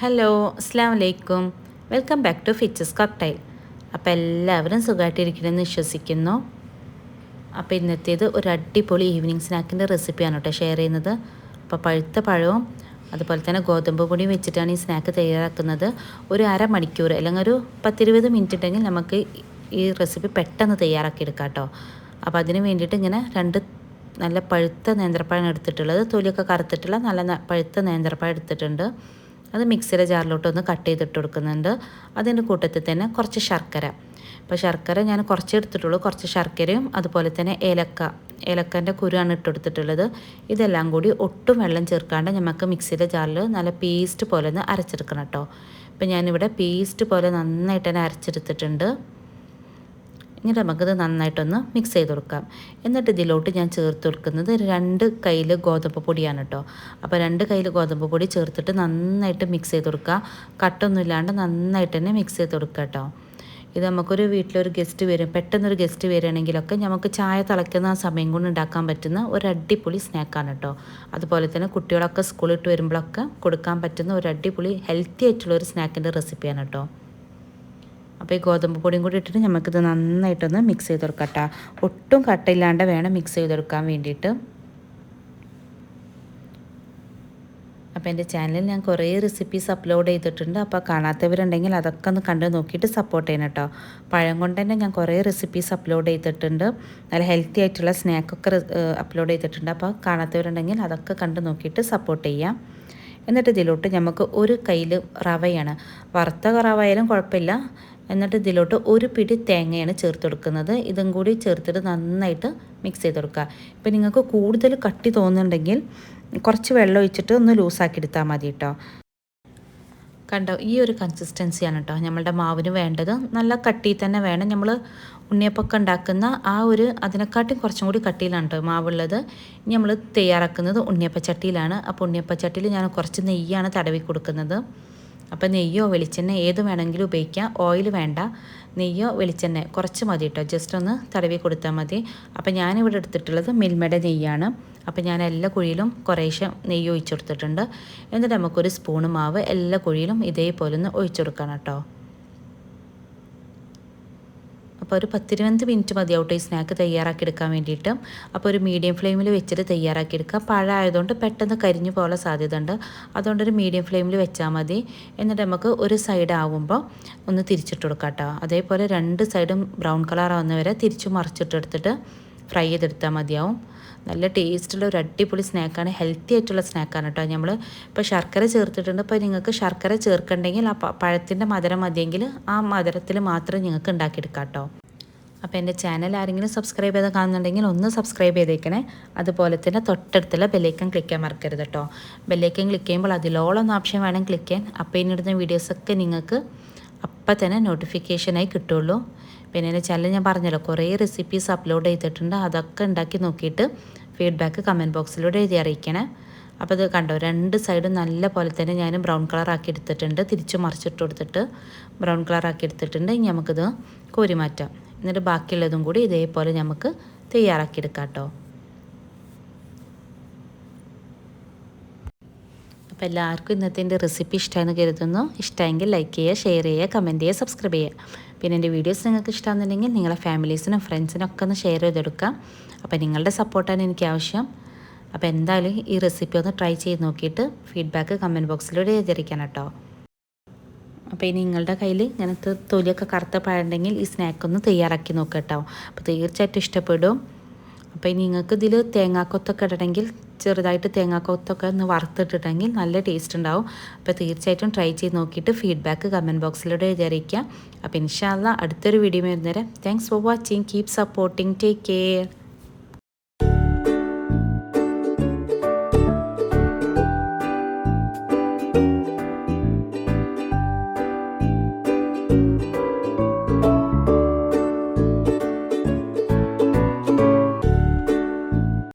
Hello അസ്സാം വലൈക്കും welcome back to ഫിച്ചസ് കോക്ടൈൽ അപ്പോൾ എല്ലാവരും സുഖമായിട്ടിരിക്കണമെന്ന് വിശ്വസിക്കുന്നു. അപ്പോൾ ഇന്നത്തേത് ഒരു അടിപൊളി ഈവനിങ് സ്നാക്കിന്റെ റെസിപ്പിയാണ് കേട്ടോ ഷെയർ ചെയ്യുന്നത്. അപ്പോൾ പഴുത്ത പഴവും അതുപോലെ തന്നെ ഗോതമ്പ് പൊടിയും വെച്ചിട്ടാണ് ഈ സ്നാക്ക് തയ്യാറാക്കുന്നത്. ഒരു അരമണിക്കൂർ അല്ലെങ്കിൽ ഒരു പത്തിരുപത് മിനിറ്റ് ഉണ്ടെങ്കിൽ നമുക്ക് ഈ റെസിപ്പി പെട്ടെന്ന് തയ്യാറാക്കിയെടുക്കാം കേട്ടോ അപ്പോൾ അതിന് വേണ്ടിയിട്ട് ഇങ്ങനെ രണ്ട് നല്ല പഴുത്ത നേന്ത്രപ്പഴം എടുത്തിട്ടുള്ളത്. തൊലിയൊക്കെ കറുത്തിട്ടുള്ള നല്ല പഴുത്ത നേന്ത്രപ്പഴം എടുത്തിട്ടുണ്ട്. അത് മിക്സിയുടെ ജാറിലോട്ട് ഒന്ന് കട്ട് ചെയ്തിട്ട് കൊടുക്കുന്നുണ്ട്. അതിന്റെ കൂട്ടത്തിൽ തന്നെ കുറച്ച് ശർക്കര. അപ്പോൾ ശർക്കര ഞാൻ കുറച്ച് എടുത്തിട്ടുള്ളൂ. കുറച്ച് ശർക്കരയും അതുപോലെ തന്നെ ഏലക്ക. ഏലക്കന്റെ കുരുവാണ് ഇട്ട് കൊടുത്തിട്ടുള്ളത്. ഇതെല്ലാം കൂടി ഒട്ടും വെള്ളം ചേർക്കാണ്ട് നമുക്ക് മിക്സിയുടെ ജാറിൽ നല്ല പേസ്റ്റ് പോലെ ഒന്ന് അരച്ചെടുക്കണം കേട്ടോ. ഇപ്പം ഞാനിവിടെ പേസ്റ്റ് പോലെ നന്നായിട്ട് തന്നെ അരച്ചെടുത്തിട്ടുണ്ട്. എന്നിട്ട് നമുക്കിത് നന്നായിട്ടൊന്ന് മിക്സ് ചെയ്ത് കൊടുക്കാം. എന്നിട്ട് ഇതിലോട്ട് ഞാൻ ചേർത്ത് കൊടുക്കുന്നത് രണ്ട് കയ്യിൽ ഗോതമ്പ് പൊടിയാണ് കേട്ടോ അപ്പോൾ രണ്ട് കയ്യിൽ ഗോതമ്പ് പൊടി ചേർത്തിട്ട് നന്നായിട്ട് മിക്സ് ചെയ്ത് കൊടുക്കുക. കട്ടൊന്നും ഇല്ലാണ്ട് നന്നായിട്ട് തന്നെ മിക്സ് ചെയ്ത് കൊടുക്കുക കേട്ടോ ഇത് നമുക്കൊരു വീട്ടിലൊരു ഗസ്റ്റ് വരും. പെട്ടെന്നൊരു ഗസ്റ്റ് വരികയാണെങ്കിലൊക്കെ നമുക്ക് ചായ തിളയ്ക്കുന്ന ആ സമയം കൊണ്ട് ഉണ്ടാക്കാൻ പറ്റുന്ന ഒരു അടിപൊളി സ്നാക്കാണ് കേട്ടോ അതുപോലെ തന്നെ കുട്ടികളൊക്കെ സ്കൂളിൽ വരുമ്പോഴൊക്കെ കൊടുക്കാൻ പറ്റുന്ന ഒരു അടിപൊളി ഹെൽത്തി ആയിട്ടുള്ള ഒരു സ്നാക്കിന്റെ റെസിപ്പിയാണ് കേട്ടോ അപ്പോൾ ഈ ഗോതമ്പ് പൊടിയും കൂടി ഇട്ടിട്ട് നമുക്കിത് നന്നായിട്ടൊന്ന് മിക്സ് ചെയ്ത് കൊടുക്കാം കേട്ടോ ഒട്ടും കട്ടയില്ലാണ്ട് വേണം മിക്സ് ചെയ്തെടുക്കാൻ വേണ്ടിയിട്ട്. അപ്പോൾ എന്റെ ചാനലിൽ ഞാൻ കുറേ റെസിപ്പീസ് അപ്ലോഡ് ചെയ്തിട്ടുണ്ട്. അപ്പോൾ കാണാത്തവരുണ്ടെങ്കിൽ അതൊക്കെ ഒന്ന് കണ്ട് നോക്കിയിട്ട് സപ്പോർട്ട് ചെയ്യണം കേട്ടോ. പഴം കൊണ്ട് തന്നെ ഞാൻ കുറേ റെസിപ്പീസ് അപ്ലോഡ് ചെയ്തിട്ടുണ്ട്. നല്ല ഹെൽത്തി ആയിട്ടുള്ള സ്നാക്കൊക്കെ അപ്ലോഡ് ചെയ്തിട്ടുണ്ട്. അപ്പോൾ കാണാത്തവരുണ്ടെങ്കിൽ അതൊക്കെ കണ്ട് നോക്കിയിട്ട് സപ്പോർട്ട് ചെയ്യാം. എന്നിട്ട് ഇതിലോട്ട് നമുക്ക് ഒരു കയ്യിൽ റവയാണ്. വറുത്ത റവ ആയാലും കുഴപ്പമില്ല. എന്നിട്ട് ഇതിലോട്ട് ഒരു പിടി തേങ്ങയാണ് ചേർത്ത് കൊടുക്കുന്നത്. ഇതും കൂടി ചേർത്തിട്ട് നന്നായിട്ട് മിക്സ് ചെയ്ത് കൊടുക്കുക. ഇപ്പം നിങ്ങൾക്ക് കൂടുതൽ കട്ടി തോന്നുന്നുണ്ടെങ്കിൽ കുറച്ച് വെള്ളം ഒഴിച്ചിട്ട് ഒന്ന് ലൂസാക്കി എടുത്താൽ മതി കേട്ടോ. കണ്ടോ ഈ ഒരു കൺസിസ്റ്റൻസിയാണ് കേട്ടോ നമ്മളുടെ മാവിന് വേണ്ടത്. നല്ല കട്ടി തന്നെ വേണം. നമ്മൾ ഉണ്ണിയപ്പൊക്കെ ഉണ്ടാക്കുന്ന ആ ഒരു അതിനെക്കാട്ടും കുറച്ചും കൂടി കട്ടിയിലാണ് കേട്ടോ മാവുള്ളത്. നമ്മൾ തയ്യാറാക്കുന്നത് ഉണ്ണിയപ്പച്ചട്ടിയിലാണ്. അപ്പോൾ ഉണ്ണിയപ്പച്ചട്ടിയിൽ ഞാൻ കുറച്ച് നെയ്യാണ് തടവി കൊടുക്കുന്നത്. അപ്പോൾ നെയ്യോ വെളിച്ചെണ്ണ ഏത് വേണമെങ്കിലും ഉപയോഗിക്കാം. ഓയിൽ വേണ്ട. നെയ്യോ വെളിച്ചെണ്ണ കുറച്ച് മതി കേട്ടോ ജസ്റ്റ് ഒന്ന് തടവി കൊടുത്താൽ മതി. അപ്പോൾ ഞാനിവിടെ എടുത്തിട്ടുള്ളത് മിൽമയുടെ നെയ്യാണ്. അപ്പോൾ ഞാൻ എല്ലാ കുഴിയിലും കുറേശ്ശെ നെയ്യ് ഒഴിച്ചു കൊടുത്തിട്ടുണ്ട്. എന്നിട്ട് നമുക്കൊരു സ്പൂണ് മാവ് എല്ലാ കുഴിയിലും ഇതേപോലെ ഒന്ന് ഒഴിച്ചു കൊടുക്കണം കേട്ടോ അപ്പോൾ ഒരു പത്തിരുപത് മിനിറ്റ് മതിയാവട്ടെ ഈ സ്നാക്ക് തയ്യാറാക്കി എടുക്കാൻ വേണ്ടിയിട്ട്. അപ്പോൾ ഒരു മീഡിയം ഫ്ലെയിമിൽ വെച്ചിട്ട് തയ്യാറാക്കി എടുക്കുക പഴമായതുകൊണ്ട് പെട്ടെന്ന് കരിഞ്ഞു പോകാൻ സാധ്യത ഉണ്ട് അതുകൊണ്ട് ഒരു മീഡിയം ഫ്ലെയിമിൽ വെച്ചാൽ മതി. എന്നിട്ട് നമുക്ക് ഒരു സൈഡ് ആകുമ്പോൾ ഒന്ന് തിരിച്ചിട്ട് കൊടുക്കാം കേട്ടോ. അതേപോലെ രണ്ട് സൈഡും ബ്രൗൺ കളർ ആവുന്നവരെ തിരിച്ചു മറിച്ചിട്ടെടുത്തിട്ട് ഫ്രൈ ചെയ്തെടുത്താൽ മതിയാവും. നല്ല ടേസ്റ്റുള്ള ഒരു അടിപൊളി സ്നാക്കാണ്. ഹെൽത്തി ആയിട്ടുള്ള സ്നാക്കാണ് കേട്ടോ നമ്മൾ ഇപ്പോൾ ശർക്കര ചേർത്തിട്ടുണ്ട്. ഇപ്പോൾ നിങ്ങൾക്ക് ശർക്കര ചേർക്കണ്ടെങ്കിൽ ആ പഴത്തിന്റെ മധുരം മതിയെങ്കിൽ ആ മധുരത്തിൽ മാത്രം നിങ്ങൾക്ക് ഉണ്ടാക്കിയെടുക്കാം കേട്ടോ. അപ്പോൾ എന്റെ ചാനൽ ആരെങ്കിലും സബ്സ്ക്രൈബ് ചെയ്ത് കാണുന്നുണ്ടെങ്കിൽ ഒന്ന് സബ്സ്ക്രൈബ് ചെയ്തേക്കണേ. അതുപോലെ തന്നെ തൊട്ടടുത്തുള്ള ബെല്ലൈക്കൻ ക്ലിക്ക് ചെയ്യാൻ മറക്കരുത് കേട്ടോ. ബെല്ലൈക്കൻ ക്ലിക്ക് ചെയ്യുമ്പോൾ അതിലോളം ഓപ്ഷൻ വേണം ക്ലിക്ക് ചെയ്യാൻ അപ്പോൾ ഇനിടുന്ന വീഡിയോസൊക്കെ നിങ്ങൾക്ക് അപ്പം തന്നെ നോട്ടിഫിക്കേഷനായി കിട്ടുള്ളൂ. പിന്നെ എന്റെ ചാനൽ ഞാൻ പറഞ്ഞല്ലോ കുറേ റെസിപ്പീസ് അപ്ലോഡ് ചെയ്തിട്ടുണ്ട്. അതൊക്കെ ഉണ്ടാക്കി നോക്കിയിട്ട് ഫീഡ്ബാക്ക് കമന്റ് ബോക്സിലൂടെ എഴുതി അറിയിക്കണേ. അപ്പോൾ ഇത് കണ്ടോ രണ്ട് സൈഡും നല്ല പോലെ തന്നെ ഞാൻ ബ്രൗൺ കളർ ആക്കി എടുത്തിട്ടുണ്ട്. തിരിച്ച് മറിച്ചിട്ട് കൊടുത്തിട്ട് ബ്രൗൺ കളർ ആക്കി എടുത്തിട്ടുണ്ട്. ഇനി നമുക്കിത് കോരി മാറ്റാം. എന്നിട്ട് ബാക്കിയുള്ളതും കൂടി ഇതേപോലെ നമുക്ക് തയ്യാറാക്കി എടുക്കാം കേട്ടോ. അപ്പോൾ എല്ലാവർക്കും ഇന്നത്തെ റെസിപ്പി ഇഷ്ടമായെന്ന് കരുതുന്നു. ഇഷ്ടമെങ്കിൽ ലൈക്ക് ചെയ്യുക ഷെയർ ചെയ്യുക കമന്റ് ചെയ്യുക സബ്സ്ക്രൈബ് ചെയ്യുക. പിന്നെ എന്റെ വീഡിയോസ് നിങ്ങൾക്ക് ഇഷ്ടമാണെന്നുണ്ടെങ്കിൽ നിങ്ങളെ ഫാമിലീസിനും ഫ്രണ്ട്സിനും ഒക്കെ ഒന്ന് ഷെയർ ചെയ്തെടുക്കാം. അപ്പോൾ നിങ്ങളുടെ സപ്പോർട്ടാണ് എനിക്ക് ആവശ്യം. അപ്പോൾ എന്തായാലും ഈ റെസിപ്പി ഒന്ന് ട്രൈ ചെയ്ത് നോക്കിയിട്ട് ഫീഡ്ബാക്ക് കമന്റ് ബോക്സിലൂടെ എഴുതിയിരിക്കണം കേട്ടോ. അപ്പോൾ ഇനി നിങ്ങളുടെ കയ്യിൽ ഇങ്ങനത്തെ തൊലിയൊക്കെ കറുത്ത പഴമുണ്ടെങ്കിൽ ഈ സ്നാക്ക് ഒന്ന് തയ്യാറാക്കി നോക്കാം കേട്ടോ. അപ്പോൾ തീർച്ചയായിട്ടും ഇഷ്ടപ്പെടും. അപ്പോൾ ഇനി നിങ്ങൾക്ക് ഇതിൽ തേങ്ങാക്കൊത്തൊക്കെ ഇടണമെങ്കിൽ ചെറുതായിട്ട് തേങ്ങാക്കൊത്തൊക്കെ ഒന്ന് വറുത്തിട്ടിട്ടെങ്കിൽ നല്ല ടേസ്റ്റ് ഉണ്ടാവും. അപ്പോൾ തീർച്ചയായിട്ടും ട്രൈ ചെയ്ത് നോക്കിയിട്ട് ഫീഡ്ബാക്ക് കമന്റ് ബോക്സിലൂടെ വിചാരിക്കുക. അപ്പോൾ ഇൻഷാല്ല അടുത്തൊരു video വരുന്നേരം thanks for watching keep supporting take care